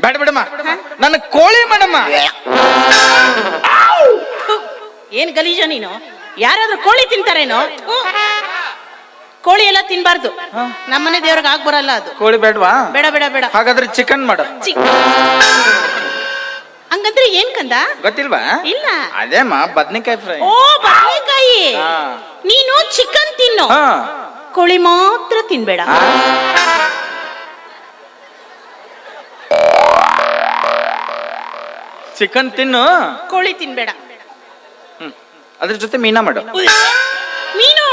ಬೇಡ ಬಿಡಮ್ಮ. ನನ್ನ ಕೋಳಿ ಮೇಡಮ್ಮ. ಏನ್ ಗಲೀಜ ನೀನು? ಯಾರಾದ್ರೂ ಕೋಳಿ ತಿಂತಾರೇನೋ? ಥು. ಕೋಳಿ ಎಲ್ಲ ತಿನ್ಬಾರ್ದು. ನಮ್ಮನೆ ದೇವ್ರಿಗೆ ಆಗ್ ಬರಲ್ಲ ಅದು. ಕೋಳಿ ಬೇಡವಾ? ಬೇಡ ಬೇಡ ಬೇಡ. ಹಾಗಾದ್ರೆ ಚಿಕನ್ ಮಾಡು. ಹಂಗಂದ್ರೆ ಏನ್ ಕಂದ? ಗೊತ್ತಿಲ್ವಾ? ಇಲ್ಲ. ಅದೇಮ್ಮ ಬದ್ನಿಕಾಯಿ ಫ್ರೈ. ಓ ಬದನೆಕಾಯಿ. ಹಾ. ನೀನು ಚಿಕನ್ ತಿನ್ನು. ಹಾ. ಕೋಳಿ ಮಾತ್ರ ತಿನ್ಬೇಡ. ಚಿಕನ್ ತಿನ್ನು. ಕೋಳಿ ತಿನ್ಬೇಡ. ಅದ್ರ ಜೊತೆ ಮೀನಾ ಮಾಡು. ಮೀನು?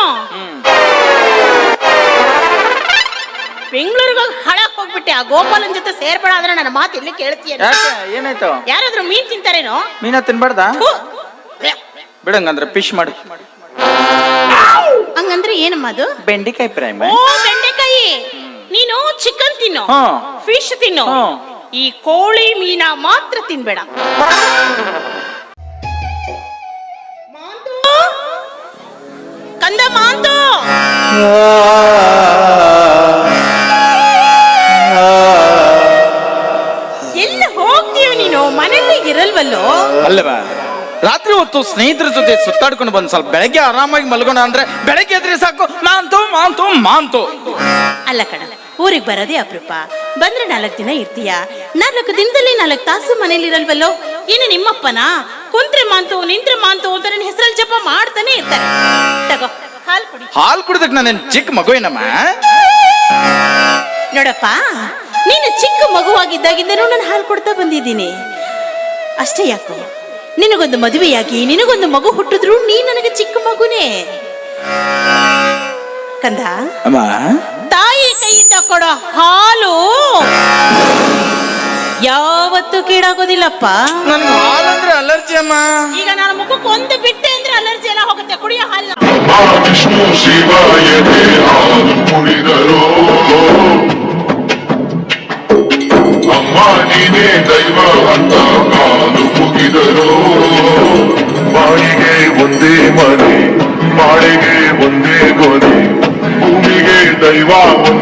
ಬೆಂಗಳೂರಿಗೆ ಹೋಗಿ ಹಳಕ್ ಹೋಗ್ಬಿಟ್ಟೆ. ಆ ಗೋಪಾಲನ್ ಜೊತೆ ಸೇರ್ಬೇಡ ಅಂದ್ರೆ ನನ್ನ ಮಾತು ಇಲ್ಲಿ ಕೇಳ್ತೀಯ ಯಾಕೆ? ಏನಾಯ್ತು? ಯಾರಾದ್ರೂ ಮೀನ್ ತಿಂತಾರೇನೋ? ಮೀನಾ ತಿನ್ಬಾರ್ದಾ? ಥು. ಬಿಡಂಗಂದ್ರೆ ಫಿಶ್ ಮಾಡು. ಹಂಗಂದ್ರೆ ಏನಮ್ಮ ಅದು? ಬೆಂಡಿಕಾಯಿ ಫ್ರೈ ಓ ಬೆಂಡೆಕಾಯಿ. ನೀನು ಚಿಕನ್ ತಿನ್ನು. ಹಾ. ಫಿಶ್ ತಿನ್ನು. ಹಾ. ಈ ಕೋಳಿ ಮೀನ ಮಾತ್ರ ತಿನ್ಬೇಡ? ಕಂದ ಮಾಂತು ಎಲ್ಲ ಹೋಗ್ತೀಯ ನೀನು? ಮನೆಯಲ್ಲಿ ಇರಲ್ವಲ್ಲೋ? ಅಲ್ಲವಾ ರಾತ್ರಿ ಹೊತ್ತು ಸ್ನೇಹಿತರ ಜೊತೆ ಸುತ್ತಾಡ್ಕೊಂಡು ಬಂದ್ ಸ್ವಲ್ಪ ಬೆಳಗ್ಗೆ ಆರಾಮಾಗಿ ಮಲ್ಗೋಣ ಅಂದ್ರೆ ಬೆಳಗ್ಗೆ ಎದ್ರೆ ಸಾಕು ಮಾಂತು ಮಾಂತು ಮಾಂತು. ಅಲ್ಲ ಕಣ ಊರಿಗೆ ಬರೋದೇ ಅಪರೂಪ. ಬಂದ್ರೆ ನಾಲ್ಕು ದಿನ ಇರ್ತೀಯ? ನಾಲ್ಕು ದಿನದಲ್ಲಿ ನಾಲ್ಕು ತಾಸು ಮನೇಲಿ ಇರಲ್ವಲ್ಲೋ ಇನ್ನು ನಿಮ್ಮಪ್ಪನ? ಕುಂತ್ರೆ ಮಾಂತು ನಿಂತ್ರೆ ಮಾಂತು ಅಂತ ನನ್ನ ಹೆಸರಲ್ಲಿ ಜಪ ಮಾಡ್ತಾನೆ ಇರ್ತಾರೆ. ತಗೋ ಹಾಲು ಕುಡಿ. ಹಾಲು ಕುಡಿದಕ್ಕೆ ನಾನು ಚಿಕ್ಕ ಮಗು ಏನಮ್ಮ ನೋಡಪ್ಪ ನೀನು ಚಿಕ್ಕ ಮಗುವಾಗಿದ್ದಾಗಿಂದನೂ ನಾನು ಹಾಲು ಕೊಡ್ತಾ ಬಂದಿದ್ದೀನಿ. ಅಷ್ಟೇ ಯಾಕೋ? ನಿನಗೊಂದು ಮದುವೆಯಾಗಿ ನಿನಗೊಂದು ಮಗು ಹುಟ್ಟಿದ್ರು ನೀ ನನಗೆ ಚಿಕ್ಕ ಮಗುನೇ. ಕಂದ? ಅಮ್ಮ ಕೊಡೋ ಹಾಲು? ಯಾವತ್ತೂ ಕೀಡಾಗೋದಿಲ್ಲಪ್ಪ. ನನ್ಗೆ ಹಾಲು ಅಂದ್ರೆ ಅಲರ್ಜಿ ಅಮ್ಮ. ಈಗ ನಾನು ಮುಖಕ್ಕೆ ಒಂದು ಬಿಟ್ಟೆ ಅಂದ್ರೆ ಅಲರ್ಜಿ ಎಲ್ಲ ಹೋಗುತ್ತೆ. ಕುಡಿಯೋ ಹಾಲು ಆ ವಿಷ್ಣು ಶಿವಾಯದೆ ಹಾಲು ಕುಡಿದರು. ಅಮ್ಮ ನೀನೇ ದೈವ ಅಂತ ಕಾಲು ಮುಗಿದರು ಬಾಯಿಗೆ ಒಂದೇ ಮನೆ ಮಾಳಿಗೆ ಒಂದೇ ಗೋಲಿ ಭೂಮಿಗೆ ದೈವ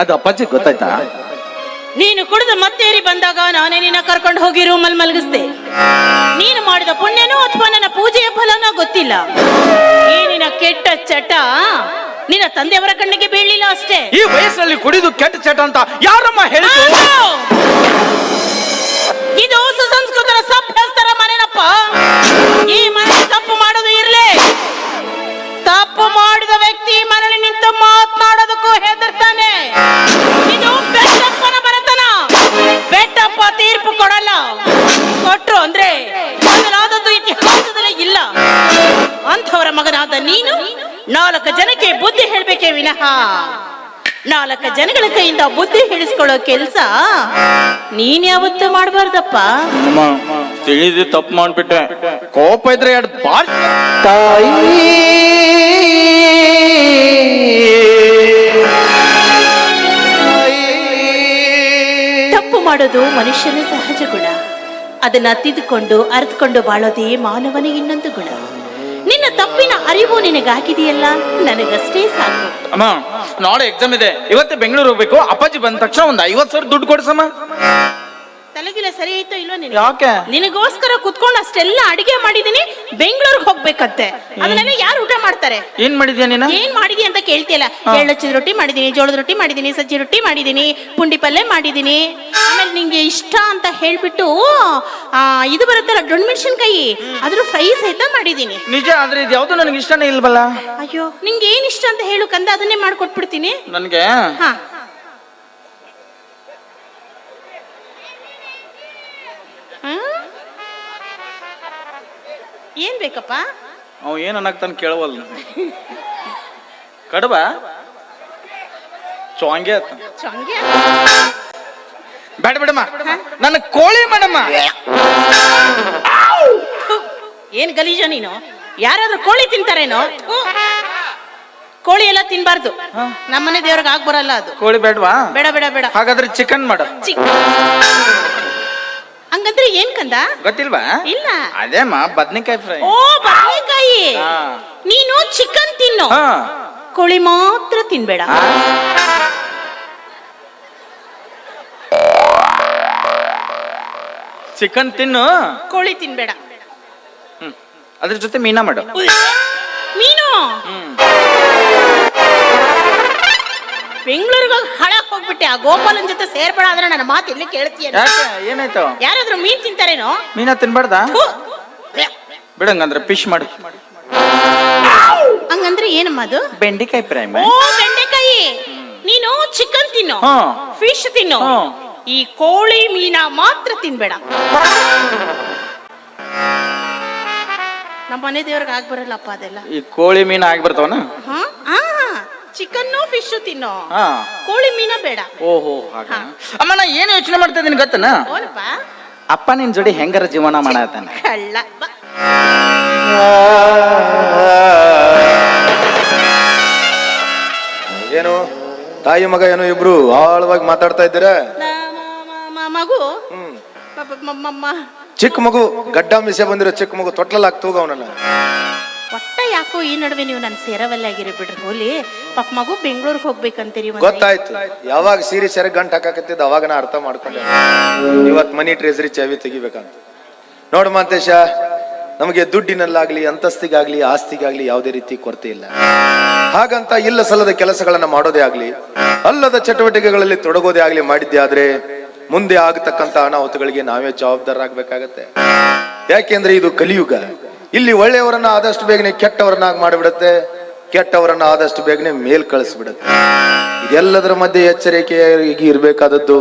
ಅದು ಅಪ್ಪಾಜಿ ಗೊತ್ತಾಯ್ತಾ? ನೀನು ಕುಡಿದು ಮತ್ತೇರಿ ಬಂದಾಗ ನಾನೇ ನಿನ್ನ ಕರ್ಕೊಂಡು ಹೋಗಿ ರೂಮಲ್ಲಿ ಮಲಗಿಸ್ದೆ. ನೀನು ಮಾಡಿದ ಪುಣ್ಯನೋ ಅಥವಾ ನನ್ನ ಪೂಜೆಯ ಫಲನೋ ಗೊತ್ತಿಲ್ಲ. ಈ ನಿನ್ನ ಕೆಟ್ಟ ಚಟ ನಿನ್ನ ತಂದೆಯವರ ಕಣ್ಣಿಗೆ ಬೀಳಿಲ್ಲ ಅಷ್ಟೇ. ಈ ವಯಸ್ಸಲ್ಲಿ ಕುಡಿದು ಕೆಟ್ಟ ಚಟ ಅಂತ ಯಾರಮ್ಮ ಹೇಳಿದ್ರು! ಇದು ಸುಸಂಸ್ಕೃತರ ಸಭ್ಯಸ್ಥರ ಮನೆನಪ್ಪ. ಈ ಮನೆ ತಪ್ಪು ಮಾಡೋದು ಇರ್ಲಿ. ತಪ್ಪು ಮಾಡಿದ ವ್ಯಕ್ತಿ ಮನೆಯಲ್ಲಿ ನಿಂತು ಮಾತನಾಡೋದಕ್ಕೂ ಹೆದರ್ತಾನೆ. ಕೊಟ್ರು ಅಂದ್ರೆ ಮೊದಲಾದದ್ದು ಇತಿಹಾಸದಲ್ಲೇ ಇಲ್ಲ. ಅಂಥವರ ಮಗನಾದ ನೀನು ನಾಲ್ಕು ಜನಕ್ಕೆ ಬುದ್ಧಿ ಹೇಳ್ಬೇಕೇ ವಿನಃ. ನಾಲ್ಕು ಜನಗಳ ಕೈಯಿಂದ ಬುದ್ಧಿ ಹಿಡಿಸ್ಕೊಳ್ಳೋ ಕೆಲಸ ನೀನ್ ಯಾವತ್ತೂ ಮಾಡಬಾರ್ದಪ್ಪ. ತಿಳಿದು ತಪ್ಪು ಮಾಡ್ಬಿಟ್ಟೆ. ಕೋಪ ಇದ್ರೆ ಎರಡು ಬಾಳ್ ತಾಯಿ ಮಾಡೋದು ಮನುಷ್ಯನ ಸಹಜ ಗುಣ. ಅದನ್ನ ತಿದ್ದುಕೊಂಡು ಅರ್ಥಕೊಂಡು ಬಾಳೋದೇ ಮಾನವನ ಇನ್ನೊಂದು ಗುಣ. ನಿನ್ನ ತಪ್ಪಿನ ಅರಿವು ನಿನಗಾಗಿದೆಯಲ್ಲ? ನನಗಷ್ಟೇ ಸಾಕು. ಅಮ್ಮ, ನಾಳೆ ಎಕ್ಸಾಮ್ ಇದೆ. ಇವತ್ತೇ ಬೆಂಗಳೂರು ಹೋಗ್ಬೇಕು. ಅಪ್ಪಾಜಿ ಬಂದ ತಕ್ಷಣ ಒಂದು ಐವತ್ತು ಸಾವಿರ ದುಡ್ಡು ಕೊಡ್ಸಮ್ಮ ತಲೆಗಿಲ್ಲ ಸರಿ ಆಯ್ತೋ ಇಲ್ವ ನೀನು ಯಾಕೆ? ನಿನಗೋಸ್ಕರ ಕುತ್ಕೊಂಡು ಅಷ್ಟೆಲ್ಲ ಅಡಿಗೆ ಮಾಡಿದೀನಿ ಬೆಂಗಳೂರಿಗೆ ಹೋಗ್ಬೇಕಂತೆ. ಅದನ್ನೆಲ್ಲ ಯಾರು ಊಟ ಮಾಡ್ತಾರೆ? ಏನ್ ಮಾಡಿದ್ಯಾ ನೀನು? ಏನ್ ಮಾಡಿದಿ ಅಂತ ಕೇಳ್ತಿಯಲ್ಲ? ಎಳ್ಳಚ್ಚಿದ ರೊಟ್ಟಿ ಮಾಡಿದೀನಿ ಜೋಳದ ರೊಟ್ಟಿ ಮಾಡಿದೀನಿ ಸಜ್ಜಿ ರೊಟ್ಟಿ ಮಾಡಿದೀನಿ ಪುಂಡಿ ಪಲ್ಯ ಮಾಡಿದೀನಿ ಆಮೇಲೆ ನಿಂಗೆ ಇಷ್ಟ ಅಂತ ಹೇಳ್ಬಿಟ್ಟು ಆ ಇದು ಬರುತ್ತಲ್ಲ ಡೊಣ್ ಮೆಣಸಿನ್ಕಾಯಿ ಅದ್ರ ಫ್ರೈ ಸಹಿತ ಮಾಡಿದೀನಿ ನಿಜ ಆದ್ರೆ ಇದು ಯಾವ್ದು ನನಗೆ ಇಷ್ಟನೇ ಇಲ್ವಲ್ಲ? ಅಯ್ಯೋ ನಿಂಗೆ ಏನ್ ಇಷ್ಟ ಅಂತ ಹೇಳು ಕಂದ ಅದನ್ನೇ ಮಾಡ್ಕೊಟ್ಬಿಡ್ತೀನಿ. ನನ್ಗೆ? ಹಾ. ಏನ್ ಬೇಕಪ್ಪ? ಅವ ಏನ್ ಅನ್ನಕ್ತಾನ ಕೇಳವಲ್ಲ ಕಡಬ? ಚೊಂಗೆ ಆತ. ಚೊಂಗೆ ಬೇಡ ಬಿಡಮ್ಮ. ನನ್ನ ಕೋಳಿ ಮಾಡಮ್ಮ. ಏನ್ ಗಲೀಜ ನೀನು? ಯಾರಾದ್ರೂ ಕೋಳಿ ತಿಂತಾರೇನೋ? ಕೋಳಿ ಎಲ್ಲ ತಿನ್ಬಾರ್ದು. ನಮ್ಮನೆ ದೇವ್ರಿಗೆ ಆಗ್ ಬರಲ್ಲ ಅದು. ಕೋಳಿ ಬೇಡವಾ? ಬೇಡ ಬೇಡ ಬೇಡ. ಹಾಗಾದ್ರೆ ಚಿಕನ್ ಮಾಡು. ಚಿಕ್ಕ ಏನ್ ಕಂದ? ಗೊತ್ತಿಲ್ವಾ? ಇಲ್ಲ. ಅದೇಮ್ಮ ಬದ್ನಿಕಾಯಿ ಫ್ರೈ. ಓ ಬದನೆಕಾಯಿ. ಹಾ. ನೀನು ಚಿಕನ್ ತಿನ್ನು. ಹಾ. ಕೋಳಿ ಮಾತ್ರ ತಿನ್ಬೇಡ. ಚಿಕನ್ ತಿನ್ನು. ಕೋಳಿ ತಿನ್ಬೇಡ. ಹ್ಮ್. ಅದ್ರ ಜೊತೆ ಮೀನಾ ಮಾಡು. ಮೀನು? ಹ್ಮ್. ಬೆಂಗಳೂರಿಗೆ ಹೋಗಿ ಹಳಕ್ ಹೋಗ್ಬಿಟ್ಟೆ. ಆ ಗೋಪಾಲನ್ ಜೊತೆ ಸೇರ್ಬೇಡ ಅಂದ್ರೆ ನನ್ನ ಮಾತು ಎಲ್ಲಿ ಕೇಳ್ತೀಯ ಯಾಕೆ? ಏನಾಯ್ತು? ಯಾರಾದ್ರೂ ಮೀನ್ ತಿಂತಾರೇನೋ? ಮೀನ ತಿನ್ಬಾರ್ದ? ಥು. ಬಿಡಂಗಂದ್ರೆ ಫಿಶ್ ಮಾಡಿ. ಹಂಗಂದ್ರೆ ಏನಮ್ಮ ಅದು? ಬೆಂಡೆಕಾಯಿ ಫ್ರೈ ಓ ಬೆಂಡೆಕಾಯಿ. ನೀನು ಚಿಕನ್ ತಿನ್ನು. ಹಾ. ಫಿಶ್ ತಿನ್ನು. ಹಾ. ಈ ಕೋಳಿ ಮೀನ ಮಾತ್ರ ತಿನ್ಬೇಡ. ನಮ್ಮ ಮನೆ ದೇವ್ರಿಗೆ ಆಗ್ ಬರಲ್ಲಪ್ಪ ಅದೆಲ್ಲ? ಈ ಕೋಳಿ ಮೀನು ಆಗಿ ಬರ್ತಾವನ ಹಾ ಆ ಚಿಕನ್ನು ಫಿಶ್ ತಿನ್ನೋ? ಹಾ. ಕೋಳಿ ಮೀನ ಬೇಡ. ಓಹೋ ಹಾಗ. ಅಮ್ಮ ನಾ ಏನು ಯೋಚನೆ ಮಾಡ್ತಾ ಇದ್ದೀನಿ ಗೊತ್ತನ? ಓನಪ್ಪ ಅಪ್ಪ ನಿನ್ ಜೋಡಿ ಹೆಂಗಾರ ಜೀವನ ಮಾಡತ್ತಾನ? ಅಲ್ಲ ಬಾ. ಏನು? ತಾಯಿ ಮಗ ಏನು ಇಬ್ರು ಆಳವಾಗಿ ಮಾತಾಡ್ತಾ ಇದ್ದೀರಾ? ನ- ಮ- ಮ- ಮ- ಮಗು? ಹ್ಮ್. ಪ- ಪ- ಮ- ಮ- ಮ- ಚಿಕ್ಕ ಮಗು ಗಡ್ಡ ಮಿಸೆ ಬಂದಿರೋ ಚಿಕ್ಕ ಮಗು ತೊಟ್ಲಲ್ಲಿ ಹಾಕ್ತೋಗ ಅವನಲ್ಲ ಒಟ್ಟ ಯಾಕೋ ಈ ನಡುವೆ ನೀವು ನನ್ನ ಸೇರವಲ್ಲಾಗಿರಿ ಬಿಡ್ರಿ ಹೋಲಿ ಪಾಪ ಮಗು ಬೆಂಗಳೂರಿಗೆ ಹೋಗ್ಬೇಕಂತೀರಿ ಗೊತ್ತಾಯ್ತು. ಯಾವಾಗ ಸೀರೆ ಸೆರೆ ಗಂಟ ಹಾಕಾಕತ್ತಿದ್ದ, ಅವಾಗ ನಾ ಅರ್ಥ ಮಾಡ್ಕೊಂಡೆ. ಇವತ್ ಮನಿ ಟ್ರೆಸರಿ ಚಾವಿ ತೆಗಿಬೇಕಂತ. ನೋಡು ಮಾಂತೇಶ, ನಮಗೆ ದುಡ್ಡಿನಲ್ಲಾಗ್ಲಿ, ಅಂತಸ್ತಿಗಾಗ್ಲಿ, ಆಸ್ತಿಗಾಗ್ಲಿ ಯಾವುದೇ ರೀತಿ ಕೊರತೆ ಇಲ್ಲ. ಹಾಗಂತ ಇಲ್ಲ ಸಲ್ಲದ ಕೆಲಸಗಳನ್ನ ಮಾಡೋದೇ ಆಗ್ಲಿ, ಅಲ್ಲದ ಚಟುವಟಿಕೆಗಳಲ್ಲಿ ತೊಡಗೋದೇ ಆಗ್ಲಿ ಮಾಡಿದ್ದೆ ಆದ್ರೆ ಮುಂದೆ ಆಗತಕ್ಕಂತ ಅನಾಹುತಗಳಿಗೆ ನಾವೇ ಜವಾಬ್ದಾರರಾಗಬೇಕಾಗತ್ತೆ ಯಾಕೆಂದ್ರೆ ಇದು ಕಲಿಯುಗ. ಇಲ್ಲಿ ಒಳ್ಳೆಯವರನ್ನ ಆದಷ್ಟು ಬೇಗನೆ ಕೆಟ್ಟವರನ್ನಾಗಿ ಮಾಡಿಬಿಡುತ್ತೆ. ಕೆಟ್ಟವರನ್ನ ಆದಷ್ಟು ಬೇಗನೆ ಮೇಲ್ ಕಳಿಸ್ಬಿಡುತ್ತೆ. ಇದೆಲ್ಲದರ ಮಧ್ಯೆ ಎಚ್ಚರಿಕೆಯಾಗಿ ಇರಬೇಕಾದದ್ದು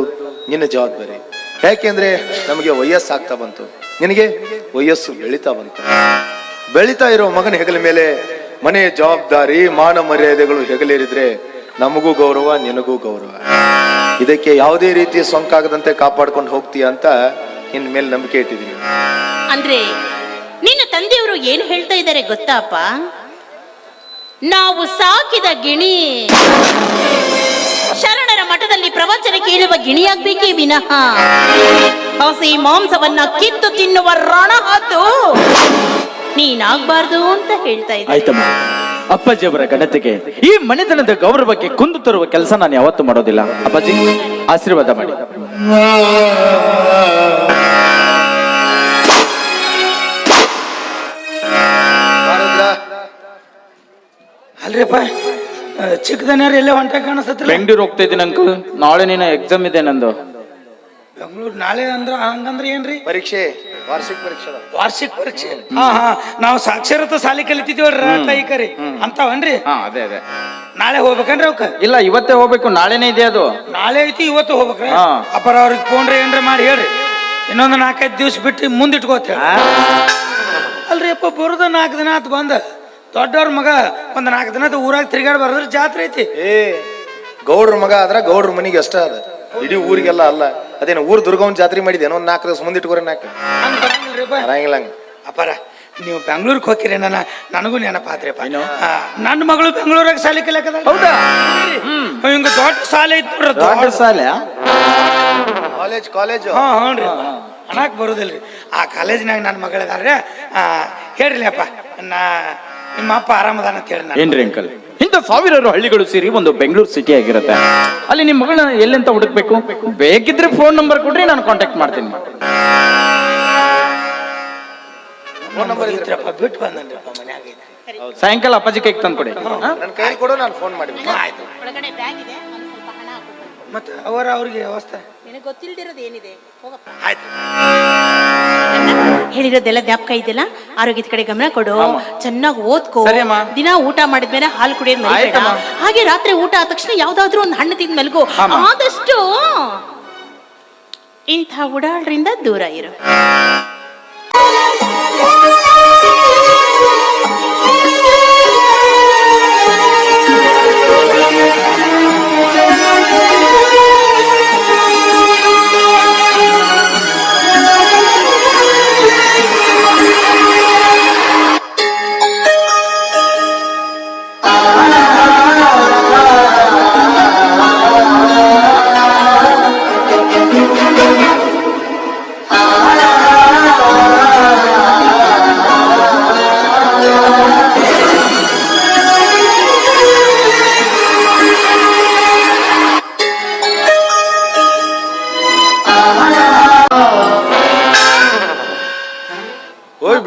ನಿನ್ನ ಜವಾಬ್ದಾರಿ. ಯಾಕೆಂದ್ರೆ ನಮಗೆ ವಯಸ್ಸಾಗ್ತಾ ಬಂತು. ನಿನಗೆ ವಯಸ್ಸು ಬೆಳೀತಾ ಬಂತು. ಬೆಳೀತಾ ಇರೋ ಮಗನ ಹೆಗಲ ಮೇಲೆ ಮನೆಯ ಜವಾಬ್ದಾರಿ, ಮಾನ ಮರ್ಯಾದೆಗಳು ಹೆಗಲೇರಿದ್ರೆ ನಮಗೂ ಗೌರವ, ನಿನಗೂ ಗೌರವ. ಇದಕ್ಕೆ ಯಾವುದೇ ರೀತಿ ಸೊಂಕಾಗದಂತೆ ಕಾಪಾಡ್ಕೊಂಡು ಹೋಗ್ತೀಯ ಅಂತ ಇನ್ ಮೇಲೆ ನಂಬಿಕೆ ಇಟ್ಟಿದ್ದೀನಿ. ಅಂದ್ರೆ ನಿನ್ನ ತಂದೆಯವರು ಏನು ಹೇಳ್ತಾ ಇದ್ದಾರೆ ಗೊತ್ತಾಪ ನಾವು ಸಾಕಿದ ಗಿಣಿ. ಶರಣರ ಮಠದಲ್ಲಿ ಪ್ರವಚನ ಕೇಳುವ ಗಿಣಿಯಾಗಬೇಕೇ ವಿನಃ. ಹಸಿ ಮಾಂಸವನ್ನ ಕಿತ್ತು ತಿನ್ನುವ ರಣ ಹಾತು ನೀನಾಗಬಾರ್ದು ಅಂತ ಹೇಳ್ತಾ ಆಯ್ತಮ್ಮ. ಅಪ್ಪಾಜಿಯವರ ಘನತೆಗೆ ಈ ಮನೆತನದ ಗೌರವಕ್ಕೆ ಕುಂದು ತರುವ ಕೆಲಸ ನಾನು ಯಾವತ್ತೂ ಮಾಡೋದಿಲ್ಲ. ಅಪ್ಪಾಜಿ, ಆಶೀರ್ವಾದ ಮಾಡಿ. ಅಲ್ರಿಪ್ಪ ಚಿಕ್ಕದನ್ಯಾರ ಎಲ್ಲೇ ಹೊಂಟ ಕಾಣಿಸ್ತೈತ್ರಲ್ಲ ಬೆಂಗಳೂರು ಹೋಗ್ತಾ ಇದ್ದೀನಿ ಅಂಕಲ್. ನಾಳೆ ನೀನು ಎಕ್ಸಾಮ್ ಇದೆ ನಂದು. ಬೆಂಗಳೂರು ನಾಳೆ ಅಂದ್ರ ಹಂಗಂದ್ರ ಏನ್ರಿ? ಪರೀಕ್ಷೆ ವಾರ್ಷಿಕ ಪರೀಕ್ಷೆ ವಾರ್ಷಿಕ ಪರೀಕ್ಷೆ? ಹಾ ಹಾ. ನಾವು ಸಾಕ್ಷರತ ಸಾಲಿ ಕಲಿತಿದ್ದೀವಲ್ರಿ ಕೈಕರಿ ಕರಿ. ಅಂತಾವನ್ರಿ ಹಾ ಅದೇ ಅದೇ. ನಾಳೆ ಹೋಗ್ಬೇಕನ್ರಿ ಅವ್ಕ ಇಲ್ಲ ಇವತ್ತೇ ಹೋಗ್ಬೇಕು. ನಾಳೆನೇ ಇದೆ ಅದು. ನಾಳೆ ಐತಿ ಇವತ್ತು ಹೋಗ್ಬೇಕ್ರಿ? ಹಾ. ಅಪ್ಪರ ಅವ್ರಿಗೆ ಫೋನ್ ರೀ ಏನ್ರ ಮಾಡಿ ಹೇಳ್ರಿ. ಇನ್ನೊಂದು ನಾಲ್ಕೈದು ದಿವ್ಸ ಬಿಟ್ಟು ಮುಂದಿಟ್ಕೋತ ಅಲ್ರಿ ಅಪ್ಪ ಬರೋದ ನಾಲ್ಕು ದಿನ ಆತು ಬಂದ. ದೊಡ್ಡವ್ರ ಮಗ ಒಂದ್ ನಾಲ್ಕು ದಿನ ಆತ್ ಊರಾಗ ತಿರ್ಗಾಡ್ ಬರದ್ರ ಜಾತ್ರೆ ಐತಿ. ಏ ಗೌಡ್ರ ಮಗ ಆದ್ರ ಗೌಡ್ರ ಮನಿಗೆ ಅಷ್ಟ ಅದ ಇಡೀ ಊರಿಗೆಲ್ಲ ಅಲ್ಲ. ಅದೇನು ಊರ್ ದುರ್ಗವನ್ ಜಾತ್ರೆ ಮಾಡಿದೇನೋ ಒಂದ್ ನಾಲ್ಕು ದಿವಸ ಮುಂದಿಟ್ಕೋರಿ ನಾಲ್ಕು. ಹಂಗ್ ಬರಂಗಿಲ್ರಿಪ್ಪ ಬರಂಗಿಲ್ಲ ಹಂಗ. ಅಪ್ಪಾರ ನೀವು ಬೆಂಗಳೂರಿಗೆ ಹೋಗಿರಿ ನನ್ನ ನನಗೂ ನೆನಪಾದ್ರಿಪ್ಪ ನನ್ನ ಮಗಳು ಬೆಂಗಳೂರಾಗ ಶಾಲೆ ಕಲಿಯಕದ ಹೌದಾ? ಹಿಂಗ ದೊಡ್ಡ ಶಾಲೆ ಐತಿ ನೋಡ್ರಿ ದೊಡ್ಡ ದೊಡ್ಡ. College college. ಹಾ ಹ್ಞೂ ಅನ್ನಕ್ ಬರುದಿಲ್ರಿ. ಆ ಕಾಲೇಜ್ನಾಗ ನನ್ನ ಮಗಳಿದಾರೆ ಹೇಳ್ರಿ ಅಪ್ಪ ನಾ ನಿಮ್ಮ ಅಪ್ಪ ಆರಾಮದಾನ ಅಂತ ಹೇಳಿ ನಾನು. ಏನ್ರಿ ಅಂಕಲ್? ಇಂಥ ಸಾವಿರಾರು ಹಳ್ಳಿಗಳು ಸೇರಿ ಒಂದು ಬೆಂಗಳೂರು ಸಿಟಿ ಆಗಿರುತ್ತೆ. ಅಲ್ಲಿ ನಿಮ್ಮ ಮಗಳ ಎಲ್ಲೆಂತ ಹುಡುಕ್ಬೇಕು? ಬೇಕಿದ್ರೆ ಫೋನ್ ನಂಬರ್ ಕೊಡ್ರಿ ನಾನು ಕಾಂಟ್ಯಾಕ್ಟ್ ಮಾಡ್ತೀನಿ. ಫೋನ್ ನಂಬರ್ ಇದ್ರೆ ಇದ್ರಪ್ಪ ಬಿಟ್ಟು ಬಂದನ್ರಿಪ್ಪ ಮನ್ಯಾಗ ಐತೆ ಸಾಯಂಕಾಲ ಅಪ್ಪಾಜಿ ಕೈಗೆ ತಂದು ಕೊಡಿ ನನ್ನ ಕೈ ಕೊಡು ನಾನು ಫೋನ್ ಮಾಡಿ ಆಯ್ತು. ಒಳಗಡೆ ಬ್ಯಾಗ್ ಇದೆ ಒಂದ್ ಸ್ವಲ್ಪ ಹಣ ಹಾಕ್ಬಿಟ್ಟು ಮತ್ತೆ ಅವರ ಅವ್ರಿಗೆ ವ್ಯವಸ್ಥೆ? ನಿನಗೆ ಗೊತ್ತಿಲ್ದಿರೋದು ಏನಿದೆ? ಹೋಗಪ್ಪ. ಆಯ್ತು. ಹೇಳಿರೋದೆಲ್ಲ ಜ್ಞಾಪಕ ಇದೆಯಲ್ಲ? ಆರೋಗ್ಯದ ಕಡೆ ಗಮನ ಕೊಡು. ಚೆನ್ನಾಗಿ ಓದ್ಕೋ. ದಿನ ಊಟ ಮಾಡಿದ್ಮೇಲೆ ಹಾಲು ಕುಡಿಯೋದು ಮರಿಬೇಡ ಹಾಗೆ ರಾತ್ರಿ ಊಟ ಆದ ತಕ್ಷಣ ಯಾವ್ದಾದ್ರು ಒಂದು ಹಣ್ಣು ತಿಂದ ಮಲ್ಗೋ. ಆದಷ್ಟು ಇಂಥ ಉಡಾಳ್ರಿಂದ ದೂರ ಇರು.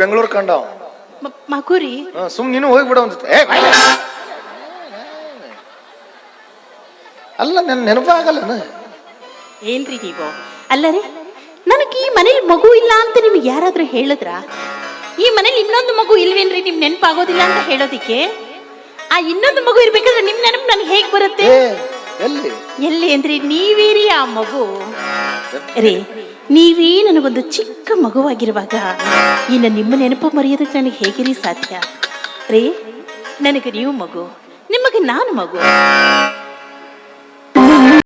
ಬೆಂಗಳೂರು ಕಂಡ ಮಕೂರಿ ಮಗುರಿ? ಸುಮ್ ನೀನು ಹೋಗ್ಬಿಡ ಅಂತ ಏ ಅಲ್ಲ ನನ್ ನೆನಪಾಗಲ್ಲ ಏನ್ರಿ ನೀವು? ಅಲ್ಲರೇ ನನಗೆ ಈ ಮನೇಲಿ ಮಗು ಇಲ್ಲ ಅಂತ ನಿಮ್ಗೆ ಯಾರಾದ್ರೂ ಹೇಳಿದ್ರ? ಈ ಮನೇಲಿ ಇನ್ನೊಂದು ಮಗು ಇಲ್ವೇನ್ರಿ ನಿಮ್ ನೆನಪಾಗೋದಿಲ್ಲ ಅಂತ ಹೇಳೋದಿಕ್ಕೆ? ಆ ಇನ್ನೊಂದು ಮಗು ಇರ್ಬೇಕಾದ್ರೆ ನಿಮ್ ನೆನಪು ನನ್ಗೆ ಹೇಗ್ ಬರುತ್ತೆ? ಎಲ್ಲಿ? ಎಲ್ಲಿ ಅಂದ್ರೆ? ನೀವೇರಿ ಆ ಮಗು? ರೇ ನೀವೇ ನನಗೊಂದು ಚಿಕ್ಕ ಮಗುವಾಗಿರುವಾಗ, ಇನ್ನು ನಿಮ್ಮ ನೆನಪು ಮರೆಯೋದಕ್ಕೆ ನನಗೆ ಹೇಗಿರಿ ಸಾಧ್ಯ? ರೇ, ನನಗೆ ನೀವು ಮಗು, ನಿಮಗೆ ನಾನು ಮಗು.